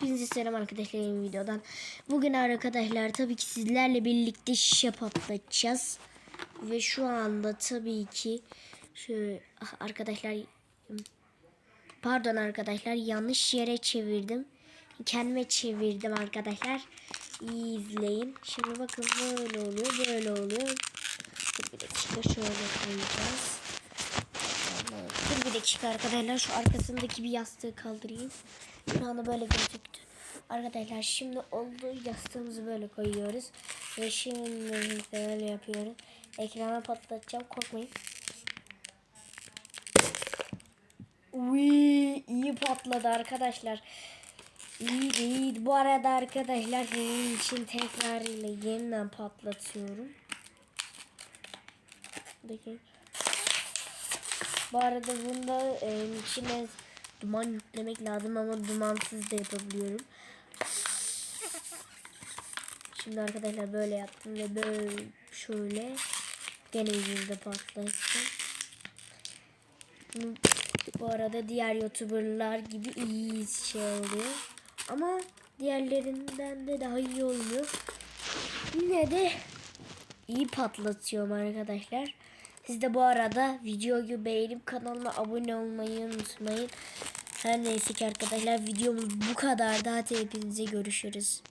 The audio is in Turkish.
Hepinize selam arkadaşlar yeni videodan. Bugün arkadaşlar tabii ki sizlerle birlikte şişe patlatacağız. Ve şu anda tabii ki şu ah, arkadaşlar pardon arkadaşlar yanlış yere çevirdim. Kendime çevirdim arkadaşlar. İyi izleyin. Şimdi bakın böyle oluyor böyle oluyor. Bir dakika şöyle koyacağız. Bir dakika arkadaşlar şu arkasındaki bir yastığı kaldırayım. Şu anda böyle gözüktü. Arkadaşlar şimdi oldu yastığımızı böyle koyuyoruz. Ve şimdi böyle yapıyoruz. Ekrana patlatacağım korkmayın. Uy, iyi patladı arkadaşlar. İyi iyi. Bu arada arkadaşlar benim için tekrar ile yeniden patlatıyorum. Bakın. Bu arada bunda e, içine duman yüklemek lazım ama dumansız da yapabiliyorum. Şimdi arkadaşlar böyle yaptım ve böyle şöyle gene yüzünde patlattım. Bu arada diğer youtuberlar gibi iyi şey oluyor. Ama diğerlerinden de daha iyi olmuyor. Yine de iyi patlatıyorum arkadaşlar. Siz de bu arada videoyu beğenip kanalıma abone olmayı unutmayın. Her neyse ki arkadaşlar videomuz bu kadar. Hadi hepinize görüşürüz.